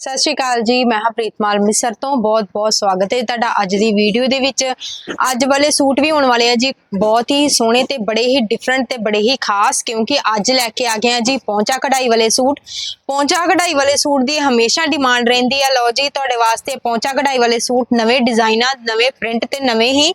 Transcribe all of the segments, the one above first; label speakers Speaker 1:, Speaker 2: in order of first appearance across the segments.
Speaker 1: ਸਤਿ ਸ਼੍ਰੀ ਅਕਾਲ ਜੀ, ਮੈਂ ਹਾਂ ਪ੍ਰੀਤਮਾਲ ਮਿਸਰ ਤੋਂ। ਬਹੁਤ-ਬਹੁਤ ਸਵਾਗਤ ਹੈ ਤੁਹਾਡਾ ਅੱਜ ਦੀ ਵੀਡੀਓ ਦੇ ਵਿੱਚ। ਅੱਜ ਵਾਲੇ ਸੂਟ ਵੀ ਹੋਣ ਵਾਲੇ ਆ ਜੀ। ਬਹੁਤ ਹੀ ਸੋਹਣੇ ਤੇ ਬੜੇ ਹੀ ਡਿਫਰੈਂਟ ਤੇ ਬੜੇ ਹੀ ਖਾਸ, ਕਿਉਂਕਿ ਅੱਜ ਲੈ ਕੇ ਆ ਗਏ ਆ ਜੀ ਪੌਂਚਾ ਕਢਾਈ ਵਾਲੇ ਸੂਟ। ਪੌਂਚਾ ਕਢਾਈ ਵਾਲੇ ਸੂਟ ਦੀ ਹਮੇਸ਼ਾ ਡਿਮਾਂਡ ਰਹਿੰਦੀ ਆ। ਲਓ ਜੀ, ਤੁਹਾਡੇ ਵਾਸਤੇ ਪੌਂਚਾ ਕਢਾਈ ਵਾਲੇ ਸੂਟ, ਨਵੇਂ ਡਿਜ਼ਾਈਨਾਂ, ਨਵੇਂ ਪ੍ਰਿੰਟ ਤੇ ਨਵੇਂ ਹੀ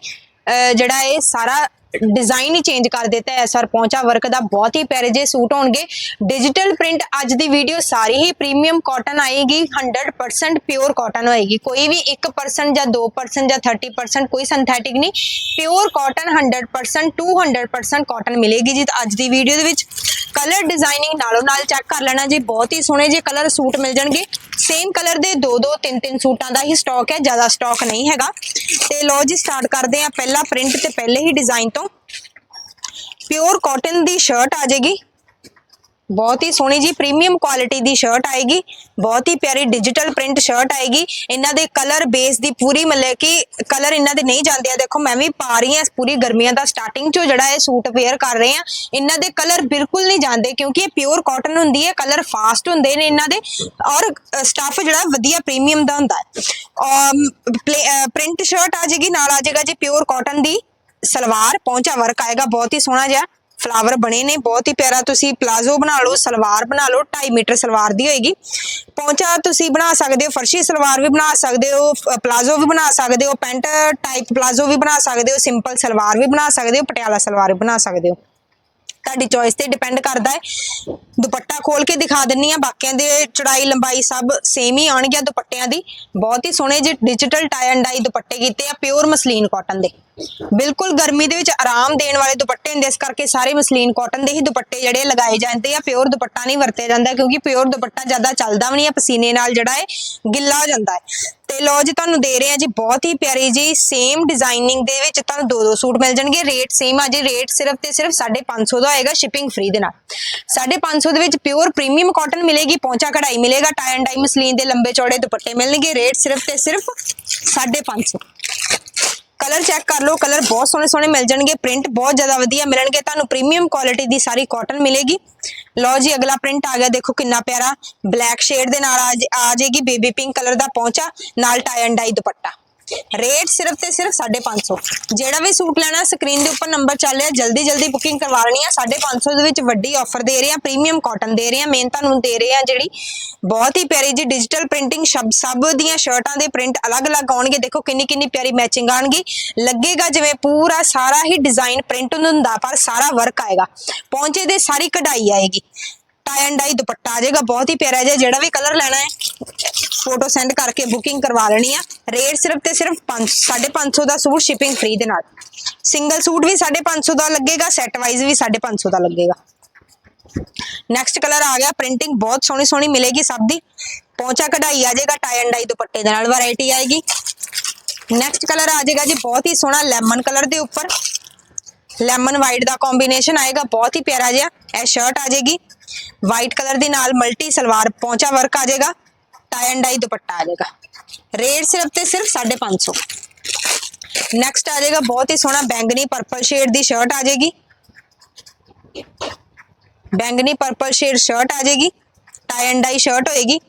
Speaker 1: ਜਿਹੜਾ ਇਹ ਸਾਰਾ ਡਿਜ਼ਾਈਨ ਹੀ ਚੇਂਜ ਕਰ ਦਿੱਤਾ ਹੈ ਸਰ ਪਹੁੰਚਾ ਵਰਕ ਦਾ। ਬਹੁਤ ਹੀ ਪਿਆਰੇ ਜੇ ਸੂਟ ਹੋਣਗੇ। ਡਿਜੀਟਲ ਪ੍ਰਿੰਟ ਅੱਜ ਦੀ ਵੀਡੀਓ ਸਾਰੀ ਹੀ ਪ੍ਰੀਮੀਅਮ ਕਾਟਨ ਆਏਗੀ। 100% ਪਿਓਰ ਕਾਟਨ ਹੋਏਗੀ। ਕੋਈ ਵੀ 1% ਜਾਂ 2% ਜਾਂ 30% ਕੋਈ ਸਿੰਥੈਟਿਕ ਨਹੀਂ। ਪਿਓਰ ਕਾਟਨ 100% 200% ਕਾਟਨ ਮਿਲੇਗੀ ਜੀ ਅੱਜ ਦੀ ਵੀਡੀਓ ਦੇ ਵਿੱਚ। ਕਲਰ ਡਿਜ਼ਾਈਨਿੰਗ ਨਾਲੋਂ ਨਾਲ ਚੈੱਕ ਕਰ ਲੈਣਾ ਜੀ। ਬਹੁਤ ਹੀ ਸੋਹਣੇ ਜੇ ਕਲਰ ਸੂਟ ਮਿਲ ਜਾਣਗੇ। ਸੇਮ ਕਲਰ ਦੇ ਦੋ ਦੋ ਤਿੰਨ ਤਿੰਨ ਸੂਟਾਂ ਦਾ ਹੀ ਸਟਾਕ ਹੈ। ਜ਼ਿਆਦਾ ਸਟਾਕ ਨਹੀਂ ਹੈਗਾ। ਤੇ ਲਓ ਜੀ ਸਟਾਰਟ ਕਰਦੇ ਆ ਪਹਿਲਾ ਪ੍ਰਿੰਟ ਤੇ ਪਹਿਲੇ ਹੀ ਡਿਜ਼ਾਈਨ ਤੋਂ। ਪਿਓਰ ਕਾਟਨ ਦੀ ਸ਼ਰਟ ਆ ਜਾਏਗੀ। ਬਹੁਤ ਹੀ ਸੋਹਣੀ ਜੀ ਪ੍ਰੀਮੀਅਮ ਕੁਆਲਿਟੀ ਦੀ ਸ਼ਰਟ ਆਏਗੀ, ਬਹੁਤ ਹੀ ਪਿਆਰੀ ਡਿਜੀਟਲ ਪ੍ਰਿੰਟ ਸ਼ਰਟ ਆਏਗੀ, ਇਹਨਾਂ ਦੇ ਕਲਰ ਬੇਸ ਦੀ ਪੂਰੀ ਮਤਲਬ ਕਿ ਕਲਰ ਇਹਨਾਂ ਦੇ ਨਹੀਂ ਜਾਂਦੇ ਆ, ਦੇਖੋ ਮੈਂ ਵੀ ਪਾ ਰਹੀ ਹਾਂ ਇਸ ਪੂਰੀ ਗਰਮੀਆਂ ਦਾ ਸਟਾਰਟਿੰਗ ਚੋਂ ਜਿਹੜਾ ਇਹ ਸੂਟ ਵੇਅਰ ਕਰ ਰਹੇ ਆ ਇਹਨਾਂ ਦੇ ਕਲਰ ਬਿਲਕੁਲ ਨਹੀਂ ਜਾਂਦੇ ਕਿਉਂਕਿ ਇਹ ਪਿਓਰ ਕਾਟਨ ਹੁੰਦੀ ਹੈ ਕਲਰ ਫਾਸਟ ਹੁੰਦੇ ਨੇ ਇਹਨਾਂ ਦੇ ਔਰ ਸਟਫ ਜਿਹੜਾ ਵਧੀਆ ਪ੍ਰੀਮੀਅਮ ਦਾ ਹੁੰਦਾ ਹੈ। ਪ੍ਰਿੰਟ ਸ਼ਰਟ ਆ ਜਾਏਗੀ ਨਾਲ ਆ ਜਾਏਗਾ ਜੀ ਪਿਓਰ ਕਾਟਨ ਦੀ ਸਲਵਾਰ ਪਹੁੰਚਾ ਵਰਕ ਆਏਗਾ, ਬਹੁਤ ਹੀ ਸੋਹਣਾ ਜਿਹਾ। ਫਲਾਵਰ ਬਣੇ ਨੇ, ਬਹੁਤ ਹੀ ਪਿਆਰਾ ਤੁਸੀਂ ਪਲਾਜ਼ੋ ਬਣਾ ਲਓ, ਸਲਵਾਰ ਬਣਾ ਲਓ 2.5 ਮੀਟਰ ਸਲਵਾਰ ਦੀ ਹੋਏਗੀ। ਪਹੁੰਚਾ ਤੁਸੀਂ ਬਣਾ ਸਕਦੇ ਹੋ, ਫਰਸ਼ੀ ਸਲਵਾਰ ਵੀ ਬਣਾ ਸਕਦੇ ਹੋ ਪਲਾਜ਼ੋ ਵੀ ਬਣਾ ਸਕਦੇ ਹੋ, ਪੈਂਟ ਟਾਈਪ ਪਲਾਜ਼ੋ ਵੀ ਬਣਾ ਸਕਦੇ ਹੋ ਸਿੰਪਲ ਸਲਵਾਰ ਵੀ ਬਣਾ ਸਕਦੇ ਹੋ, ਪਟਿਆਲਾ ਸਲਵਾਰ ਵੀ ਬਣਾ ਸਕਦੇ ਹੋ। ਤੁਹਾਡੀ ਚੋਇਸ ਤੇ ਡਿਪੈਂਡ ਕਰਦਾ ਹੈ। ਦੁਪੱਟਾ ਖੋਲ ਕੇ ਦਿਖਾ ਦਿੰਨੀ ਆ ਬਾਕੀਆਂ ਦੇ ਚੜਾਈ ਲੰਬਾਈ ਸਭ ਸੇਮ ਹੀ ਆਉਣਗੀਆਂ ਦੁਪੱਟਿਆਂ ਦੀ। ਬਹੁਤ ਹੀ ਸੋਹਣੇ ਜਿਹੇ ਡਿਜੀਟਲ ਟਾਈ ਐਂਡ ਡਾਈ ਦੁਪੱਟੇ ਕੀਤੇ ਆ ਪਿਓਰ ਮਸਲੀਨ ਕਾਟਨ ਦੇ। ਬਿਲਕੁਲ ਗਰਮੀ ਦੇ ਵਿੱਚ ਆਰਾਮ ਦੇਣ ਵਾਲੇ ਦੁਪੱਟੇ ਹੁੰਦੇ ਇਸ ਕਰਕੇ ਸਾਰੇ ਮਸਲੀਨ ਕਾਟਨ ਦੇ ਹੀ ਦੁਪੱਟੇ ਜਿਹੜੇ ਲਗਾਏ ਜਾਂਦੇ ਆ। ਪਿਓਰ ਦੁਪੱਟਾ ਨਹੀਂ ਵਰਤਿਆ ਜਾਂਦਾ ਕਿਉਂਕਿ ਪਿਓਰ ਦੁਪੱਟਾ ਜ਼ਿਆਦਾ ਚੱਲਦਾ ਵੀ ਨਹੀਂ ਆ। ਪਸੀਨੇ ਨਾਲ ਜਿਹੜਾ ਹੈ ਗਿੱਲਾ ਹੋ ਜਾਂਦਾ ਹੈ। ਤੇ ਲੋ ਜੀ, ਤੁਹਾਨੂੰ ਦੇ ਰਹੇ ਆ ਜੀ, ਬਹੁਤ ਹੀ ਪਿਆਰੀ ਜੀ ਸੇਮ ਡਿਜ਼ਾਈਨਿੰਗ ਦੇ ਵਿੱਚ ਤੁਹਾਨੂੰ ਦੋ ਦੋ ਸੂਟ ਮਿਲ ਜਾਣਗੇ। ਰੇਟ ਸੇਮ ਆ ਜੀ ਰੇਟ ਸਿਰਫ ਤੇ ਸਿਰਫ 550 ਦਾ ਹੋਏਗਾ ਸ਼ਿਪਿੰਗ ਫ੍ਰੀ ਦੇ ਨਾਲ। 550 ਦੇ ਵਿੱਚ ਪਿਓਰ ਪ੍ਰੀਮੀਅਮ ਕਾਟਨ ਮਿਲੇਗੀ, ਪੌਂਚਾ ਕਢਾਈ ਮਿਲੇਗਾ ਟਾਈ ਐਂਡ ਡਾਈ ਮਸਲੀਨ ਦੇ ਲੰਬੇ ਚੌੜੇ ਦੁਪੱਟੇ ਮਿਲਣਗੇ ਰੇਟ ਸਿਰਫ ਤੇ ਸਿਰਫ 550 ਕਲਰ ਚੈੱਕ ਕਰ ਲਓ, ਕਲਰ ਬਹੁਤ ਸੋਹਣੇ ਸੋਹਣੇ ਮਿਲ ਜਾਣਗੇ, ਪ੍ਰਿੰਟ ਬਹੁਤ ਜ਼ਿਆਦਾ ਵਧੀਆ ਮਿਲਣਗੇ, ਤੁਹਾਨੂੰ ਪ੍ਰੀਮੀਅਮ ਕੁਆਲਿਟੀ ਦੀ ਸਾਰੀ ਕਾਟਨ ਮਿਲੇਗੀ। ਲਓ ਜੀ, ਅਗਲਾ ਪ੍ਰਿੰਟ ਆ ਗਿਆ, ਦੇਖੋ ਕਿੰਨਾ ਪਿਆਰਾ ਬਲੈਕ ਸ਼ੇਡ ਦੇ ਨਾਲ ਆ ਜਾਏਗੀ ਬੇਬੀ ਪਿੰਕ ਕਲਰ ਦਾ ਪਹੁੰਚਾ ਨਾਲ tie and dye dupatta. Rate ਸਿਰਫ ਤੇ ਸਿਰਫ 550 ਜਿਹੜਾ ਵੀ ਸੂਟ ਲੈਣਾ ਸਕਰੀਨ ਦੇ ਉੱਪਰ ਨੰਬਰ ਚੱਲ ਰਿਹਾ, ਜਲਦੀ ਜਲਦੀ ਬੁਕਿੰਗ ਕਰਵਾ ਲੈਣੀ ਆ 550 ਦੇ ਵਿੱਚ ਵੱਡੀ ਆਫਰ ਦੇ ਰਹੇ ਆ ਪ੍ਰੀਮੀਅਮ ਕਾਟਨ ਦੇ ਰਹੇ ਆ ਮੇਨ ਤੁਹਾਨੂੰ ਦੇ ਰਹੇ ਆ ਜਿਹੜੀ ਬਹੁਤ ਹੀ ਪਿਆਰੀ ਜੀ ਡਿਜੀਟਲ ਪ੍ਰਿੰਟਿੰਗ ਸ਼ਬ, ਸਭ ਦੀਆਂ ਸ਼ਰਟਾਂ ਦੇ ਪ੍ਰਿੰਟ ਅਲੱਗ-ਅਲੱਗ ਆਉਣਗੇ। ਦੇਖੋ ਕਿੰਨੀ ਕਿੰਨੀ ਪਿਆਰੀ ਮੈਚਿੰਗ ਆਣਗੀ ਲੱਗੇਗਾ ਜਿਵੇਂ ਪੂਰਾ ਸਾਰਾ ਹੀ ਡਿਜ਼ਾਈਨ ਪ੍ਰਿੰਟ ਹੁੰਦਾ, ਪਰ ਸਾਰਾ ਵਰਕ ਆਏਗਾ। ਪਹੁੰਚੇ ਦੇ ਸਾਰੀ ਕਢਾਈ ਆਏਗੀ। ਟਾਈ ਐਂਡ ਡਾਈ ਦੁਪੱਟਾ ਆ ਜਾਏਗਾ ਬਹੁਤ ਹੀ ਪਿਆਰਾ ਜਿਹਾ ਜਿਹੜਾ ਵੀ ਕਲਰ ਲੈਣਾ ਹੈ ਫੋਟੋ ਸੈਂਡ ਕਰਕੇ ਬੁਕਿੰਗ ਕਰਵਾ ਲੈਣੀ ਆ ਰੇਟ ਸਿਰਫ ਤੇ ਸਿਰਫ 5 550 ਦਾ ਸੂਟ ਸ਼ਿਪਿੰਗ ਫ੍ਰੀ ਦੇ ਨਾਲ ਸਿੰਗਲ ਸੂਟ ਵੀ 550 ਦਾ ਲੱਗੇਗਾ ਸੈੱਟ ਵਾਈਜ਼ ਵੀ 550 ਦਾ ਲੱਗੇਗਾ ਨੈਕਸਟ ਕਲਰ ਆ ਗਿਆ ਪ੍ਰਿੰਟਿੰਗ ਬਹੁਤ ਸੋਹਣੀ ਸੋਹਣੀ ਮਿਲੇਗੀ ਸਭ ਦੀ ਪੌਂਚਾ ਕਢਾਈ ਆ ਜਾਏਗਾ ਟਾਈ ਐਂਡ ਡਾਈ ਦੁਪੱਟੇ ਦੇ ਨਾਲ ਵੈਰਾਈਟੀ ਆਏਗੀ ਨੈਕਸਟ ਕਲਰ ਆ ਜਾਏਗਾ ਜੀ ਬਹੁਤ ਹੀ ਸੋਹਣਾ ਲੈਮਨ ਕਲਰ ਦੇ ਉੱਪਰ ਲੈਮਨ ਵਾਈਟ ਦਾ ਕੰਬੀਨੇਸ਼ਨ ਆਏਗਾ ਬਹੁਤ ਹੀ ਪਿਆਰਾ ਜਿਹਾ ਇਹ ਸ਼ਰਟ ਆ ਜਾਏਗੀ ਵਾਈਟ ਕਲਰ ਦੇ ਨਾਲ ਮਲਟੀ ਸਲਵਾਰ ਪੌਂਚਾ ਵਰਕ ਆ ਜਾਏਗਾ ਟਾਈ ਐਂਡ ਡਾਈ ਦੁਪੱਟਾ ਆ ਜਾਏਗਾ ਰੇਟ ਸਿਰਫ ਤੇ ਸਿਰਫ 550 ਨੈਕਸਟ ਆ ਜਾਏਗਾ ਬਹੁਤ ਹੀ ਸੋਹਣਾ ਬੈਂਗਨੀ ਪਰਪਲ ਸ਼ੇਡ ਦੀ ਸ਼ਰਟ ਆ ਜਾਏਗੀ ਬੈਂਗਨੀ ਪਰਪਲ ਸ਼ੇਡ ਸ਼ਰਟ ਆ ਜਾਏਗੀ ਟਾਈ ਐਂਡ ਡਾਈ ਸ਼ਰਟ ਹੋਏਗੀ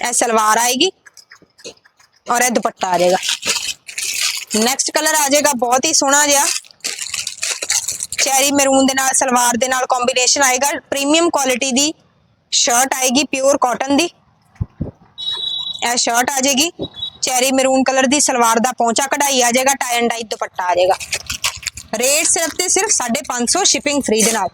Speaker 1: ਇਹ ਸਲਵਾਰ ਆਏਗੀ ਔਰ ਇਹ ਦੁਪੱਟਾ ਆ ਜਾਏਗਾ ਨੈਕਸਟ ਕਲਰ ਆ ਜਾਏਗਾ ਬਹੁਤ ਹੀ ਸੋਹਣਾ ਜਿਹਾ ਚੈਰੀ ਮੈਰੂਨ ਦੇ ਨਾਲ, ਸਲਵਾਰ ਦੇ ਨਾਲ ਕੰਬੀਨੇਸ਼ਨ ਆਏਗਾ। ਪ੍ਰੀਮੀਅਮ ਕੁਆਲਿਟੀ ਦੀ ਸ਼ਰਟ ਆਏਗੀ ਪਿਓਰ ਕਾਟਨ ਦੀ। ਇਹ ਸ਼ਰਟ ਆ ਜਾਏਗੀ। ਚੈਰੀ ਮੈਰੂਨ ਕਲਰ ਦੀ, ਸਲਵਾਰ ਦਾ ਪੌਂਚਾ ਕਢਾਈ ਆ ਜਾਏਗਾ ਟਾਈ ਐਂਡ ਡਾਈ ਦੁਪੱਟਾ ਆ ਜਾਏਗਾ। ਰੇਟ ਸਿਰਫ ਤੇ ਸਿਰਫ 550 ਸ਼ਿਪਿੰਗ ਫ੍ਰੀ ਦੇ ਨਾਲ।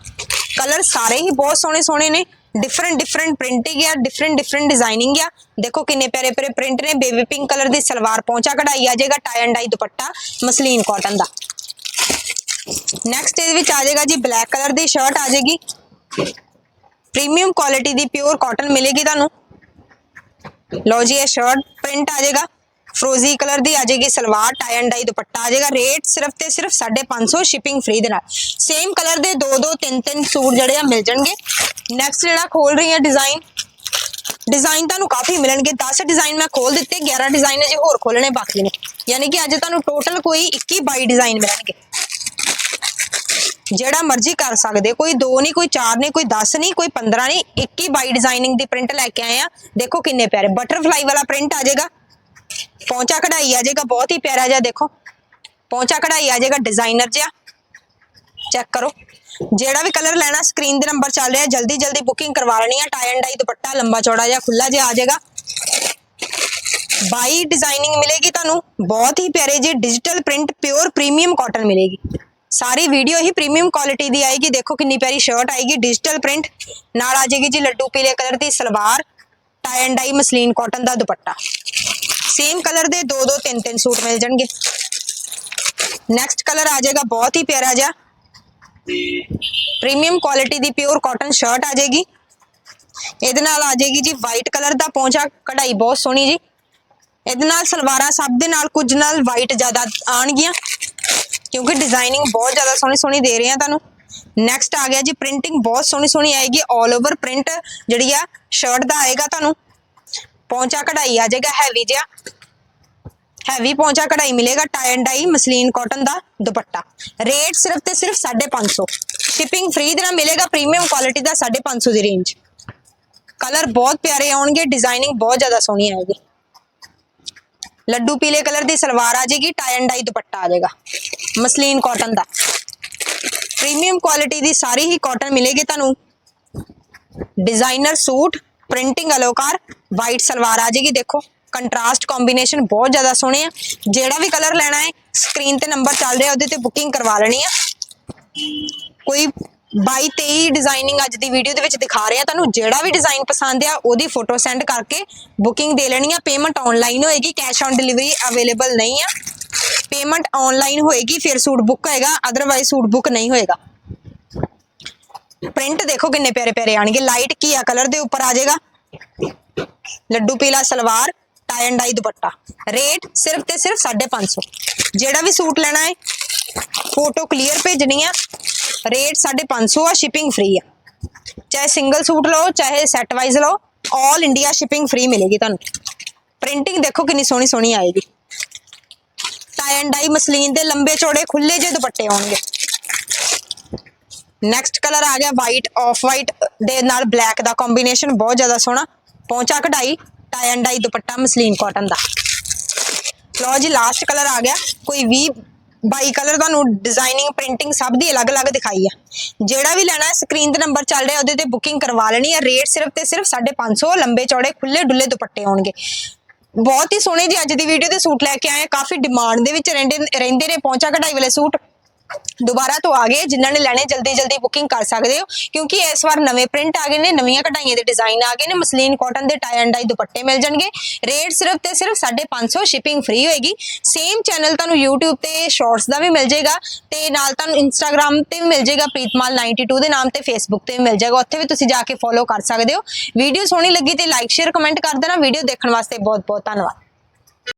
Speaker 1: ਕਲਰ ਸਾਰੇ ਹੀ ਬਹੁਤ ਸੋਹਣੇ ਸੋਹਣੇ ਨੇ। ਡਿਫਰੈਂਟ ਡਿਫਰੈਂਟ ਪ੍ਰਿੰਟਿੰਗ ਆ ਡਿਫਰੈਂਟ ਡਿਫਰੈਂਟ ਡਿਜ਼ਾਈਨਿੰਗ ਆ। ਦੇਖੋ ਕਿੰਨੇ ਪਿਆਰੇ ਪਿਆਰੇ ਪ੍ਰਿੰਟ ਨੇ। ਬੇਬੀ ਪਿੰਕ ਕਲਰ ਦੀ ਸਲਵਾਰ ਪੌਂਚਾ ਕਢਾਈ ਆ ਜਾਏਗਾ tie and dye dupatta, muslin cotton the. Next ਇਹਦੇ ਵਿੱਚ ਆ ਜਾਏਗਾ ਜੀ ਬਲੈਕ ਕਲਰ ਦੀ ਸ਼ਰਟ ਆ ਜਾਏਗੀ। ਪ੍ਰੀਮੀਅਮ ਕੁਆਲਿਟੀ ਦੀ ਪਿਓਰ ਕਾਟਨ ਮਿਲੇਗੀ ਤੁਹਾਨੂੰ। ਲਓ ਜੀ, ਇਹ ਸ਼ਰਟ ਪ੍ਰਿੰਟ ਆ ਜਾਏਗਾ। ਫਰੋਜ਼ੀ ਕਲਰ ਦੀ ਆ ਜਾਏਗੀ, salwar tie and dye dupatta ਆ ਜਾਏਗਾ। ਰੇਟ ਸਿਰਫ ਤੇ ਸਿਰਫ 550 ਸ਼ਿਪਿੰਗ ਫ੍ਰੀ ਦੇ ਨਾਲ। ਸੇਮ ਕਲਰ ਦੇ ਦੋ ਦੋ, ਤਿੰਨ ਤਿੰਨ ਸੂਟ ਜਿਹੜੇ ਆ ਮਿਲ ਜਾਣਗੇ। ਨੈਕਸਟ ਜਿਹੜਾ ਖੋਲ ਰਹੀ ਹਾਂ ਡਿਜ਼ਾਈਨ ਡਿਜ਼ਾਈਨ ਤੁਹਾਨੂੰ ਕਾਫੀ ਮਿਲਣਗੇ। 10 ਡਿਜ਼ਾਈਨ ਮੈਂ ਖੋਲ ਦਿੱਤੇ 11 ਡਿਜ਼ਾਈਨ ਅਜੇ ਹੋਰ ਖੋਲਣੇ ਬਾਕੀ ਨੇ। ਯਾਨੀ ਕਿ ਅੱਜ ਤੁਹਾਨੂੰ ਟੋਟਲ ਕੋਈ 21 22 ਡਿਜ਼ਾਈਨ ਮਿਲਣਗੇ। ਜਿਹੜਾ ਮਰਜ਼ੀ ਕਰ ਸਕਦੇ, ਕੋਈ 2 ਨਹੀਂ, ਕੋਈ 4 ਨਹੀਂ, ਕੋਈ 10 ਨਹੀਂ, ਕੋਈ 15 ਨਹੀਂ 21 ਬਾਈ ਡਿਜ਼ਾਈਨਿੰਗ ਦੀ ਪ੍ਰਿੰਟ ਲੈ ਕੇ ਆਏ ਆ। ਦੇਖੋ ਕਿੰਨੇ ਪਿਆਰੇ ਬਟਰਫਲਾਈ ਵਾਲਾ ਪ੍ਰਿੰਟ ਆ ਜਾਏਗਾ। ਪੌਂਚਾ ਕਢਾਈ ਆ ਜਾਏਗਾ, ਬਹੁਤ ਹੀ ਪਿਆਰਾ ਜਿਹਾ ਦੇਖੋ। ਪੌਂਚਾ ਕਢਾਈ ਆ ਜਾਏਗਾ ਡਿਜ਼ਾਈਨਰ ਜਿਹਾ। ਚੈੱਕ ਕਰੋ। ਜਿਹੜਾ ਵੀ ਕਲਰ ਲੈਣਾ ਸਕਰੀਨ ਦੇ ਨੰਬਰ ਚੱਲ ਰਿਹਾ, ਜਲਦੀ ਜਲਦੀ ਬੁਕਿੰਗ ਕਰਵਾ ਲੈਣੀ ਆ। ਟਾਈ ਐਂਡ ਡਾਈ ਦੁਪੱਟਾ ਲੰਬਾ, ਚੌੜਾ ਜਿਹਾ ਖੁੱਲਾ ਜਿਹਾ ਆ ਜਾਏਗਾ। ਬਾਈ ਡਿਜ਼ਾਈਨਿੰਗ ਮਿਲੇਗੀ ਤੁਹਾਨੂੰ, ਬਹੁਤ ਹੀ ਪਿਆਰੇ ਜੀ digital print pure premium cotton ਮਿਲੇਗੀ। ਸਾਰੀ ਵੀਡੀਓ ਹੀ ਪ੍ਰੀਮੀਅਮ ਕੁਆਲਿਟੀ ਦੀ ਆਏਗੀ। ਦੇਖੋ ਕਿੰਨੀ ਪਿਆਰੀ ਸ਼ਰਟ ਆਏਗੀ ਡਿਜੀਟਲ ਪ੍ਰਿੰਟ ਨਾਲ ਆ ਜਾਏਗੀ ਜੀ ਲੱਡੂ ਪੀਲੇ colour the salwar tie and dye muslin cotton the dupatta. Same colour ਦੇ ਦੋ ਦੋ ਤਿੰਨ ਤਿੰਨ ਸੂਟ ਮਿਲ ਜਾਣਗੇ। ਨੈਕਸਟ ਕਲਰ ਆ ਜਾਏਗਾ, ਬਹੁਤ ਹੀ ਪਿਆਰਾ ਜਿਹਾ। ਪ੍ਰੀਮੀਅਮ ਕੁਆਲਿਟੀ ਦੀ ਪਿਓਰ ਕਾਟਨ ਸ਼ਰਟ ਆ ਜਾਏਗੀ। ਇਹਦੇ ਨਾਲ ਆ ਜਾਏਗੀ ਜੀ ਵਾਈਟ ਕਲਰ ਦਾ ਪੌਂਚਾ, ਕਢਾਈ ਬਹੁਤ ਸੋਹਣੀ ਜੀ। ਇਹਦੇ ਨਾਲ ਸਲਵਾਰਾਂ ਸਭ ਦੇ ਨਾਲ ਕੁਝ ਨਾਲ ਵਾਈਟ ਜ਼ਿਆਦਾ ਆਣਗੀਆਂ ਕਿਉਂਕਿ ਡਿਜ਼ਾਈਨਿੰਗ ਬਹੁਤ ਜ਼ਿਆਦਾ ਸੋਹਣੀ ਸੋਹਣੀ ਦੇ ਰਹੇ ਆ ਤੁਹਾਨੂੰ। ਨੈਕਸਟ ਆ ਗਿਆ ਜੀ ਪ੍ਰਿੰਟਿੰਗ ਬਹੁਤ ਸੋਹਣੀ ਸੋਹਣੀ ਆਏਗੀ 올 ਓਵਰ ਪ੍ਰਿੰਟ ਜਿਹੜੀ ਆ ਸ਼ਰਟ ਦਾ ਆਏਗਾ ਤੁਹਾਨੂੰ। ਪੌਂਚਾ ਕਢਾਈ ਆ ਜਾਏਗਾ ਹੈਵੀ ਜਿਹਾ। ਹੈਵੀ ਪੌਂਚਾ ਕਢਾਈ ਮਿਲੇਗਾ tie and dye muslin cotton the dupatta. Rate ਸਿਰਫ ਤੇ ਸਿਰਫ 550 ਸ਼ਿਪਿੰਗ ਫ੍ਰੀ ਦੇ ਨਾਲ ਮਿਲੇਗਾ ਪ੍ਰੀਮੀਅਮ ਕੁਆਲਿਟੀ ਦਾ 550 ਦੀ ਰੇਂਜ ਕਲਰ ਬਹੁਤ ਪਿਆਰੇ ਆਉਣਗੇ ਡਿਜ਼ਾਈਨਿੰਗ ਬਹੁਤ ਜ਼ਿਆਦਾ ਸੋਹਣੀ ਆਏਗੀ। ਲੱਡੂ ਪੀਲੇ ਕਲਰ ਦੀ ਸਲਵਾਰ ਆ ਜਾਏਗੀ ਟਾਈ ਐਂਡ ਡਾਈ ਦੁਪੱਟਾ ਆ ਜਾਏਗਾ। ਮਸਲੀਨ ਕਾਟਨ ਦਾ। ਪ੍ਰੀਮੀਅਮ ਕੁਆਲਿਟੀ ਦੀ ਸਾਰੀ ਹੀ ਕਾਟਨ ਮਿਲੇਗੀ ਤੁਹਾਨੂੰ। ਡਿਜ਼ਾਈਨਰ ਸੂਟ ਪ੍ਰਿੰਟਿੰਗ ਅਲੋਕਾਰ ਵਾਈਟ ਸਲਵਾਰ ਆ ਜਾਏਗੀ। ਦੇਖੋ ਕੰਟਰਾਸਟ ਕੰਬੀਨੇਸ਼ਨ ਬਹੁਤ ਜ਼ਿਆਦਾ ਸੋਹਣੇ ਆ। ਜਿਹੜਾ ਵੀ ਕਲਰ ਲੈਣਾ ਹੈ ਸਕਰੀਨ ਤੇ ਨੰਬਰ ਚੱਲ ਰਿਹਾ, ਉਹਦੇ ਤੇ ਬੁਕਿੰਗ ਕਰਵਾ ਲੈਣੀ ਆ। ਕੋਈ 22 23 ਡਿਜ਼ਾਈਨਿੰਗ ਅੱਜ ਦੀ ਵੀਡੀਓ ਦੇ ਵਿੱਚ ਦਿਖਾ ਰਹੇ। ਆ ਤੁਹਾਨੂੰ ਜਿਹੜਾ ਵੀ ਡਿਜ਼ਾਈਨ ਪਸੰਦ ਆ, ਉਹਦੀ ਫੋਟੋ ਸੈਂਡ ਕਰਕੇ ਬੁਕਿੰਗ ਦੇ ਲੈਣੀ ਆ। ਪੇਮੈਂਟ ਆਨਲਾਈਨ ਹੋਏਗੀ ਕੈਸ਼ ਔਨ ਡਿਲੀਵਰੀ ਅਵੇਲੇਬਲ ਨਹੀਂ ਆ। ਪੇਮੈਂਟ ਆਨਲਾਈਨ ਹੋਏਗੀ ਫਿਰ ਸੂਟ ਬੁੱਕ ਹੋਏਗਾ ਅਦਰਵਾਈਜ਼ ਸੂਟ ਬੁੱਕ ਨਹੀਂ ਹੋਏਗਾ ਪ੍ਰਿੰਟ ਦੇਖੋ ਕਿੰਨੇ ਪਿਆਰੇ ਪਿਆਰੇ ਆਣਗੇ ਲਾਈਟ ਕੀਆ ਕਲਰ ਦੇ ਉੱਪਰ ਆ ਜਾਏਗਾ ਲੱਡੂ ਪੀਲਾ salwar tie and dye dupatta rate ਸਿਰਫ ਤੇ ਸਿਰਫ 550 ਜਿਹੜਾ ਵੀ ਸੂਟ ਲੈਣਾ ਹੈ ਫੋਟੋ ਕਲੀਅਰ ਭੇਜਣੀ ਆ ਰੇਟ 550 ਆ ਸ਼ਿਪਿੰਗ ਫ੍ਰੀ ਆ ਚਾਹੇ ਸਿੰਗਲ ਸੂਟ ਲਓ ਚਾਹੇ ਸੈੱਟ ਵਾਈਜ਼ ਲਓ 올 ਇੰਡੀਆ ਸ਼ਿਪਿੰਗ ਫ੍ਰੀ ਮਿਲੇਗੀ ਤੁਹਾਨੂੰ ਪ੍ਰਿੰਟਿੰਗ ਦੇਖੋ ਕਿੰਨੀ ਸੋਹਣੀ ਸੋਹਣੀ ਆਏਗੀ ਟਾਈ ਡਾਈ ਮਸਲੀਨ ਦੇ ਲੰਬੇ ਚੌੜੇ ਖੁੱਲੇ ਜਿਹੇ ਦੁਪੱਟੇ ਆਉਣਗੇ ਨੈਕਸਟ ਕਲਰ ਆ ਗਿਆ ਵਾਈਟ ਆਫ ਵਾਈਟ ਦੇ ਨਾਲ ਬਲੈਕ ਦਾ ਕੰਬੀਨੇਸ਼ਨ ਬਹੁਤ ਜ਼ਿਆਦਾ ਸੋਹਣਾ। ਪੌਂਚਾ ਕਢਾਈ tie and dye dupatta muslin cotton ਦਾ। ਲਓ ਜੀ ਲਾਸਟ ਕਲਰ ਆ ਗਿਆ। ਕੋਈ ਵੀ ਬਾਈ ਕਲਰ ਤੁਹਾਨੂੰ ਡਿਜ਼ਾਈਨਿੰਗ ਪ੍ਰਿੰਟਿੰਗ ਸਭ ਦੀ ਅਲੱਗ-ਅਲੱਗ ਦਿਖਾਈ ਆ। ਜਿਹੜਾ ਵੀ ਲੈਣਾ ਸਕਰੀਨ ਤੇ ਨੰਬਰ ਚੱਲ ਰਿਹਾ, ਉਹਦੇ ਤੇ ਬੁਕਿੰਗ ਕਰਵਾ ਲੈਣੀ ਹੈ ਰੇਟ ਸਿਰਫ ਤੇ ਸਿਰਫ 550 ਲੰਬੇ ਚੌੜੇ ਖੁੱਲੇ ਡੁੱਲੇ ਦੁਪੱਟੇ ਆਉਣਗੇ ਬਹੁਤ ਹੀ ਸੋਹਣੇ ਜੀ ਅੱਜ ਦੀ ਵੀਡੀਓ ਦੇ ਸੂਟ ਲੈ ਕੇ ਆਏ ਹਾਂ। ਕਾਫੀ ਡਿਮਾਂਡ ਦੇ ਵਿੱਚ ਰਹਿੰਦੇ ਰਹਿੰਦੇ ਨੇ, ਪਹੁੰਚਾ ਕਢਾਈ ਵਾਲੇ ਸੂਟ ਦੁਬਾਰਾ ਤੋਂ ਆ ਗਏ, ਜਿਨ੍ਹਾਂ ਨੇ ਲੈਣੇ ਜਲਦੀ ਜਲਦੀ ਬੁਕਿੰਗ ਕਰ ਸਕਦੇ ਹੋ, ਕਿਉਂਕਿ ਇਸ ਵਾਰ ਨਵੇਂ ਪ੍ਰਿੰਟ ਆ ਗਏ ਨੇ, ਨਵੀਆਂ ਕਢਾਈਆਂ ਦੇ ਡਿਜ਼ਾਈਨ ਆ ਗਏ ਨੇ, ਮਸਲੀਨ ਕਾਟਨ ਦੇ ਟਾਈ ਐਂਡ ਡਾਈ ਦੁਪੱਟੇ ਮਿਲ ਜਾਣਗੇ। ਰੇਟ ਸਿਰਫ ਤੇ ਸਿਰਫ 550 ਸ਼ਿਪਿੰਗ ਫ੍ਰੀ ਹੋਏਗੀ। ਸੇਮ ਚੈਨਲ ਤੁਹਾਨੂੰ YouTube ਤੇ ਸ਼ਾਰਟਸ ਦਾ ਵੀ ਮਿਲ ਜਾਏਗਾ ਤੇ ਨਾਲ ਤੁਹਾਨੂੰ Instagram ਤੇ ਵੀ ਮਿਲ ਜਾਏਗਾ ਪ੍ਰੀਤਮਾਲ 92 ਦੇ ਨਾਮ ਤੇ Facebook ਤੇ ਵੀ ਮਿਲ ਜਾਏਗਾ। ਉੱਥੇ ਵੀ ਤੁਸੀਂ ਜਾ ਕੇ ਫੋਲੋ ਕਰ ਸਕਦੇ ਹੋ। ਵੀਡੀਓ ਸੋਹਣੀ ਲੱਗੀ ਤੇ ਲਾਈਕ ਸ਼ੇਅਰ ਕਮੈਂਟ ਕਰ ਦੇਣਾ। ਵੀਡੀਓ ਦੇਖਣ ਵਾਸਤੇ ਬਹੁਤ ਬਹੁਤ ਧੰਨਵਾਦ।